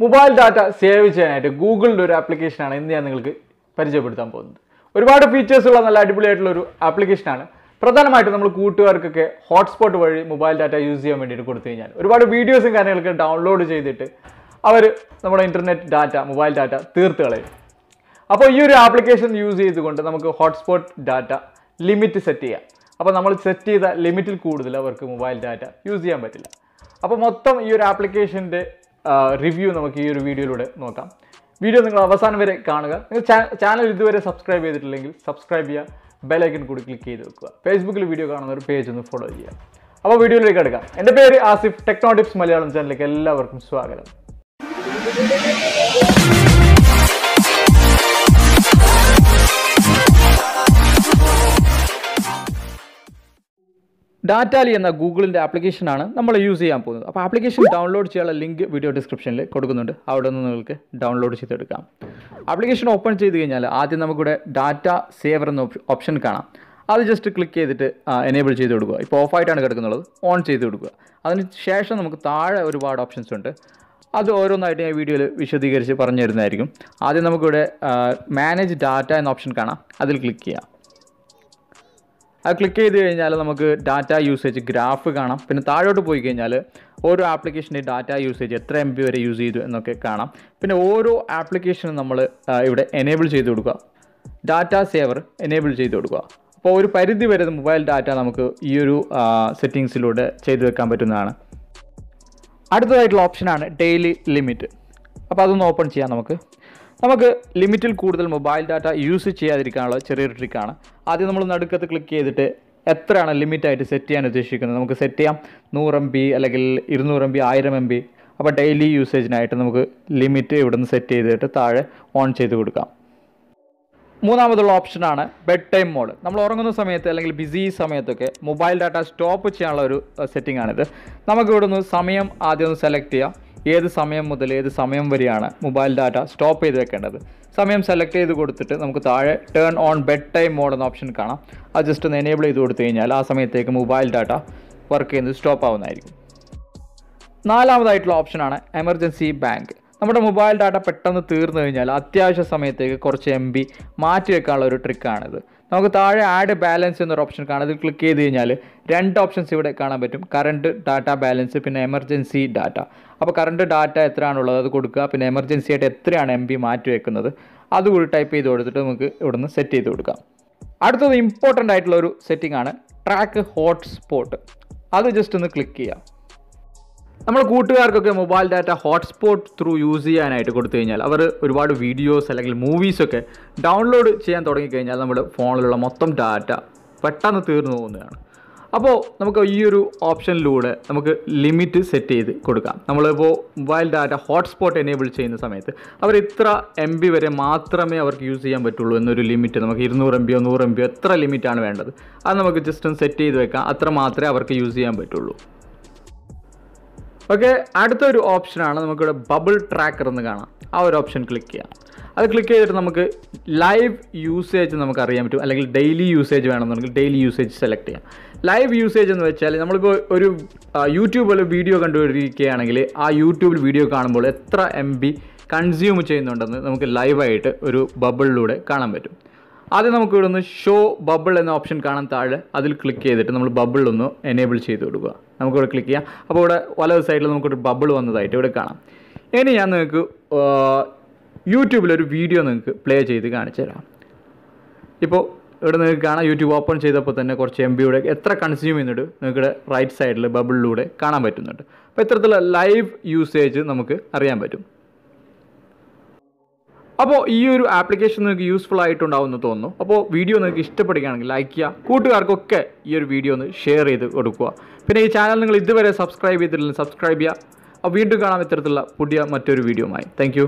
Mobile data save ചെയ്യാനായിട്ട് ഗൂഗിളിന്റെ ഒരു ആപ്ലിക്കേഷനാണ് ഇന്ന് ഞാൻ നിങ്ങൾക്ക് പരിചയപ്പെടുത്താൻ പോകുന്നത്. ഒരുപാട് ഫീച്ചേഴ്സ് ഉള്ള നല്ല അടിപൊളിയായിട്ടുള്ള ഒരു ആപ്ലിക്കേഷനാണ്. പ്രധാനമായിട്ടും നമ്മൾ കൂട്ടുകാർക്കൊക്കെ ഹോട്ട്സ്പോട്ട് വഴി മൊബൈൽ ഡാറ്റ യൂസ് ചെയ്യാൻ വേണ്ടിയിട്ട് കൊടുത്തു കഴിഞ്ഞാൽ ഒരുപാട് വീഡിയോസും കാര്യങ്ങളൊക്കെ ഡൗൺലോഡ് ചെയ്തിട്ട് അവർ നമ്മുടെ ഇന്റർനെറ്റ് ഡാറ്റ മൊബൈൽ ഡാറ്റ തീർത്ത് കളയും. അപ്പോൾ ഈ ഒരു ആപ്ലിക്കേഷൻ യൂസ് ചെയ്തുകൊണ്ട് നമുക്ക് ഹോട്ട്സ്പോട്ട് ഡാറ്റ ലിമിറ്റ് സെറ്റ് ചെയ്യാം. അപ്പോൾ നമ്മൾ സെറ്റ് ചെയ്ത ലിമിറ്റിൽ കൂടുതൽ അവർക്ക് മൊബൈൽ ഡാറ്റ യൂസ് ചെയ്യാൻ പറ്റില്ല. അപ്പോൾ മൊത്തം ഈ ഒരു ആപ്ലിക്കേഷന്റെ റിവ്യൂ നമുക്ക് ഈ ഒരു വീഡിയോയിലൂടെ നോക്കാം. വീഡിയോ നിങ്ങൾ അവസാനം വരെ കാണുക. നിങ്ങൾ ചാനൽ ഇതുവരെ സബ്സ്ക്രൈബ് ചെയ്തിട്ടില്ലെങ്കിൽ സബ്സ്ക്രൈബ് ചെയ്യുക. ബെലൈക്കൺ കൂടി ക്ലിക്ക് ചെയ്ത് വെക്കുക. ഫേസ്ബുക്കിൽ വീഡിയോ കാണുന്ന ഒരു പേജ് ഒന്ന് ഫോളോ ചെയ്യുക. അപ്പോൾ വീഡിയോയിലേക്ക് എടുക്കാം എന്റെ പേര് ആസിഫ് ടെക്നോ ടിപ്സ് മലയാളം ചാനലിലേക്ക് എല്ലാവർക്കും സ്വാഗതം. ഡാറ്റാലി എന്ന ഗൂഗിളിന്റെ ആപ്ലിക്കേഷനാണ് നമ്മൾ യൂസ് ചെയ്യാൻ പോകുന്നത്. അപ്പോൾ ആപ്ലിക്കേഷൻ ഡൗൺലോഡ് ചെയ്യാനുള്ള ലിങ്ക് വീഡിയോ ഡിസ്ക്രിപ്ഷനിൽ കൊടുക്കുന്നുണ്ട്. അവിടെ നിന്ന് നിങ്ങൾക്ക് ഡൗൺലോഡ് ചെയ്തെടുക്കാം. ആപ്ലിക്കേഷൻ ഓപ്പൺ ചെയ്ത് കഴിഞ്ഞാൽ ആദ്യം നമുക്കിവിടെ ഡാറ്റ സേവർ എന്ന ഓപ്ഷൻ കാണാം. അത് ജസ്റ്റ് ക്ലിക്ക് ചെയ്തിട്ട് എനേബിൾ ചെയ്ത് കൊടുക്കുക. ഇപ്പോൾ ഓഫായിട്ടാണ് കിടക്കുന്നുള്ളത് ഓൺ ചെയ്ത് കൊടുക്കുക. അതിന് ശേഷം നമുക്ക് താഴെ ഒരുപാട് ഓപ്ഷൻസ് ഉണ്ട്. അത് ഓരോന്നായിട്ട് ഞാൻ വീഡിയോയിൽ വിശദീകരിച്ച് പറഞ്ഞു തരുന്നതായിരിക്കും. ആദ്യം നമുക്കിവിടെ മാനേജ് ഡാറ്റ എന്ന ഓപ്ഷൻ കാണാം. അതിൽ ക്ലിക്ക് ചെയ്യാം. അത് ക്ലിക്ക് ചെയ്ത് കഴിഞ്ഞാൽ നമുക്ക് ഡാറ്റ യൂസേജ് ഗ്രാഫ് കാണാം. പിന്നെ താഴോട്ട് പോയി കഴിഞ്ഞാൽ ഓരോ ആപ്ലിക്കേഷന്റെ ഡാറ്റ യൂസേജ് എത്ര എം വരെ യൂസ് ചെയ്തു എന്നൊക്കെ കാണാം. പിന്നെ ഓരോ ആപ്ലിക്കേഷനും നമ്മൾ ഇവിടെ എനേബിൾ ചെയ്ത് കൊടുക്കുക. ഡാറ്റ സേവർ എനേബിൾ ചെയ്ത് കൊടുക്കുക. അപ്പോൾ ഒരു പരിധി വരെ മൊബൈൽ ഡാറ്റ നമുക്ക് ഈ ഒരു സെറ്റിങ്സിലൂടെ ചെയ്തു വെക്കാൻ പറ്റുന്നതാണ്. അടുത്തതായിട്ടുള്ള ഓപ്ഷനാണ് ഡെയിലി ലിമിറ്റ് അപ്പോൾ അതൊന്ന് ഓപ്പൺ ചെയ്യാം നമുക്ക്. നമുക്ക് ലിമിറ്റിൽ കൂടുതൽ മൊബൈൽ ഡാറ്റ യൂസ് ചെയ്യാതിരിക്കാനുള്ള ചെറിയൊരു ട്രിക്കാണ്. ആദ്യം നമ്മൾ നടുക്കത്ത് ക്ലിക്ക് ചെയ്തിട്ട് എത്രയാണ് ലിമിറ്റായിട്ട് സെറ്റ് ചെയ്യാൻ ഉദ്ദേശിക്കുന്നത്? നമുക്ക് സെറ്റ് ചെയ്യാം. നൂറ് എം ബി അല്ലെങ്കിൽ ഇരുന്നൂറ് എം ബി ആയിരം എം ബി അപ്പോൾ ഡെയിലി യൂസേജിനായിട്ട് നമുക്ക് ലിമിറ്റ് ഇവിടെ നിന്ന് സെറ്റ് ചെയ്തിട്ട് താഴെ ഓൺ ചെയ്ത് കൊടുക്കാം. മൂന്നാമതുള്ള ഓപ്ഷനാണ് ബെഡ് ടൈം മോഡ്. നമ്മൾ ഉറങ്ങുന്ന സമയത്ത് അല്ലെങ്കിൽ ബിസി സമയത്തൊക്കെ മൊബൈൽ ഡാറ്റ സ്റ്റോപ്പ് ചെയ്യാനുള്ള ഒരു സെറ്റിംഗ് ആണിത് നമുക്ക് ഇവിടെ നിന്ന് സമയം ആദ്യം ഒന്ന് സെലക്ട് ചെയ്യാം. ഏത് സമയം മുതൽ ഏത് സമയം വരെയാണ് മൊബൈൽ ഡാറ്റ സ്റ്റോപ്പ് ചെയ്ത് വെക്കേണ്ടത്? സമയം സെലക്ട് ചെയ്ത് കൊടുത്തിട്ട് നമുക്ക് താഴെ turn on bed time mode എന്ന ഓപ്ഷൻ കാണാം. അത് ജസ്റ്റ് ഒന്ന് എനേബിൾ ചെയ്ത് കൊടുത്തു കഴിഞ്ഞാൽ ആ സമയത്തേക്ക് മൊബൈൽ ഡാറ്റ വർക്ക് ചെയ്യുന്നത് സ്റ്റോപ്പ് ആവുന്നതായിരിക്കും. നാലാമതായിട്ടുള്ള ഓപ്ഷനാണ് എമർജൻസി ബാങ്ക് നമ്മുടെ മൊബൈൽ ഡാറ്റ പെട്ടെന്ന് തീർന്നു കഴിഞ്ഞാൽ അത്യാവശ്യ സമയത്തേക്ക് കുറച്ച് എം ബി മാറ്റി വെക്കാനുള്ള ഒരു ട്രിക്കാണിത് നമുക്ക് താഴെ ആഡ് ബാലൻസ് എന്നൊരു ഓപ്ഷൻ കാണാം. അതിൽ ക്ലിക്ക് ചെയ്ത് കഴിഞ്ഞാൽ രണ്ട് ഓപ്ഷൻസ് ഇവിടെ കാണാൻ പറ്റും. കറണ്ട് ഡാറ്റ ബാലൻസ് പിന്നെ എമർജൻസി ഡാറ്റ അപ്പോൾ കറണ്ട് ഡാറ്റ എത്രയാണുള്ളത് അത് കൊടുക്കുക. പിന്നെ എമർജൻസി ആയിട്ട് എത്രയാണ് എം ബി മാറ്റി വെക്കുന്നത്? അതുകൂടി ടൈപ്പ് ചെയ്ത് കൊടുത്തിട്ട് നമുക്ക് ഇവിടുന്ന് സെറ്റ് ചെയ്ത് കൊടുക്കാം. അടുത്തത് ഇമ്പോർട്ടന്റ് ആയിട്ടുള്ള ഒരു സെറ്റിംഗ് ആണ് ട്രാക്ക് ഹോട്ട്സ്പോട്ട് അത് ജസ്റ്റ് ഒന്ന് ക്ലിക്ക് ചെയ്യാം. നമ്മൾ കൂട്ടുകാർക്കൊക്കെ mobile data hotspot through use ചെയ്യാനായിട്ട് കൊടുത്തു കഴിഞ്ഞാൽ അവർ ഒരുപാട് വീഡിയോസ് അല്ലെങ്കിൽ മൂവീസൊക്കെ ഡൗൺലോഡ് ചെയ്യാൻ തുടങ്ങിക്കഴിഞ്ഞാൽ നമ്മുടെ ഫോണിലുള്ള മൊത്തം ഡാറ്റ പെട്ടെന്ന് തീർന്നു പോകുന്നതാണ്. അപ്പോൾ നമുക്ക് ഈ ഒരു ഓപ്ഷനിലൂടെ നമുക്ക് ലിമിറ്റ് സെറ്റ് ചെയ്ത് കൊടുക്കാം. നമ്മളിപ്പോൾ മൊബൈൽ ഡാറ്റ ഹോട്ട്സ്പോട്ട് എനേബിൾ ചെയ്യുന്ന സമയത്ത് അവർ ഇത്ര എം ബി വരെ മാത്രമേ അവർക്ക് യൂസ് ചെയ്യാൻ പറ്റുള്ളൂ എന്നൊരു ലിമിറ്റ് നമുക്ക് ഇരുന്നൂറ് എം ബിയോ നൂറ് എം ബിയോ എത്ര ലിമിറ്റാണ് വേണ്ടത്. അത് നമുക്ക് ജസ്റ്റ് ഒന്ന് സെറ്റ് ചെയ്ത് വെക്കാം. അത്ര മാത്രമേ അവർക്ക് യൂസ് ചെയ്യാൻ പറ്റുള്ളൂ. ഓക്കെ അടുത്തൊരു ഓപ്ഷനാണ് നമുക്കിവിടെ ബബിൾ ട്രാക്കർ എന്ന് കാണാം. ആ ഒരു ഓപ്ഷൻ ക്ലിക്ക് ചെയ്യാം. അത് ക്ലിക്ക് ചെയ്തിട്ട് നമുക്ക് ലൈവ് യൂസേജ് നമുക്ക് അറിയാൻ പറ്റും. അല്ലെങ്കിൽ ഡെയിലി യൂസേജ് വേണമെന്നുണ്ടെങ്കിൽ ഡെയിലി യൂസേജ് സെലക്ട് ചെയ്യാം. ലൈവ് യൂസേജ് എന്ന് വെച്ചാൽ നമ്മളിപ്പോൾ ഒരു യൂട്യൂബിൽ വീഡിയോ കണ്ടുപിടിക്കുകയാണെങ്കിൽ ആ യൂട്യൂബിൽ വീഡിയോ കാണുമ്പോൾ എത്ര എം ബി കൺസ്യൂം ചെയ്യുന്നുണ്ടെന്ന് നമുക്ക് ലൈവായിട്ട് ഒരു ബബിളിലൂടെ കാണാൻ പറ്റും. ആദ്യം നമുക്ക് ഇവിടെ ഷോ ബബിൾ എന്ന ഓപ്ഷൻ കാണാൻ താഴെ അതിൽ ക്ലിക്ക് ചെയ്തിട്ട് നമ്മൾ ബബിൾ ഒന്ന് എനേബിൾ ചെയ്ത് കൊടുക്കുക. നമുക്കിവിടെ ക്ലിക്ക് ചെയ്യാം. അപ്പോൾ ഇവിടെ വലത് സൈഡിൽ നമുക്കൊരു ബബിൾ വന്നതായിട്ട് ഇവിടെ കാണാം. ഇനി ഞാൻ നിങ്ങൾക്ക് യൂട്യൂബിലൊരു വീഡിയോ നിങ്ങൾക്ക് പ്ലേ ചെയ്ത് കാണിച്ചു തരാം. ഇപ്പോൾ ഇവിടെ നിങ്ങൾക്ക് കാണാം യൂട്യൂബ് ഓപ്പൺ ചെയ്തപ്പോൾ തന്നെ കുറച്ച് എം ബിയുടെ എത്ര കൺസ്യൂം ചെയ്യുന്നുണ്ട് നിങ്ങൾക്ക് റൈറ്റ് സൈഡിൽ ബബിളിലൂടെ കാണാൻ പറ്റുന്നുണ്ട്. അപ്പോൾ ഇത്തരത്തിലുള്ള ലൈവ് യൂസേജ് നമുക്ക് അറിയാൻ പറ്റും. അപ്പോൾ ഈ ഒരു ആപ്ലിക്കേഷൻ നിങ്ങൾക്ക് യൂസ്ഫുൾ ആയിട്ടുണ്ടാവുമെന്ന് തോന്നുന്നു. അപ്പോൾ വീഡിയോ നിങ്ങൾക്ക് ഇഷ്ടപ്പെടുകയാണെങ്കിൽ ലൈക്ക് ചെയ്യുക. കൂട്ടുകാർക്കൊക്കെ ഈ ഒരു വീഡിയോ ഒന്ന് ഷെയർ ചെയ്ത് കൊടുക്കുക. പിന്നെ ഈ ചാനൽ നിങ്ങൾ ഇതുവരെ സബ്സ്ക്രൈബ് ചെയ്തിട്ടില്ലെങ്കിൽ സബ്സ്ക്രൈബ് ചെയ്യുക. അപ്പോൾ വീണ്ടും കാണാം ഇത്തരത്തിലുള്ള പുതിയ മറ്റൊരു വീഡിയോയുമായി താങ്ക്